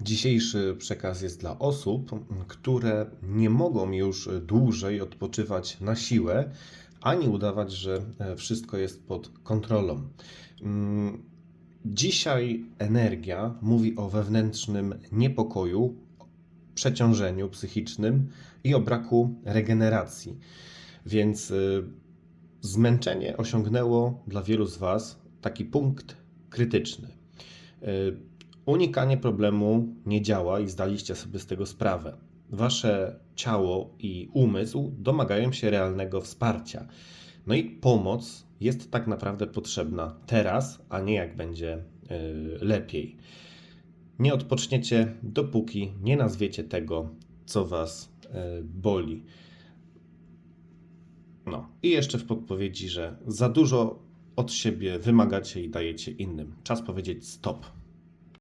Dzisiejszy przekaz jest dla osób, które nie mogą już dłużej odpoczywać na siłę, ani udawać, że e, wszystko jest pod kontrolą. Mm, Dzisiaj energia mówi o wewnętrznym niepokoju, przeciążeniu psychicznym i o braku regeneracji. Więc y, zmęczenie osiągnęło dla wielu z Was taki punkt krytyczny. Unikanie problemu nie działa i zdaliście sobie z tego sprawę. Wasze ciało i umysł domagają się realnego wsparcia. No i pomoc jest tak naprawdę potrzebna teraz, a nie jak będzie y, lepiej. Nie odpoczniecie, dopóki nie nazwiecie tego, co was y, boli. No i jeszcze w podpowiedzi, że za dużo od siebie wymagacie i dajecie innym. Czas powiedzieć stop.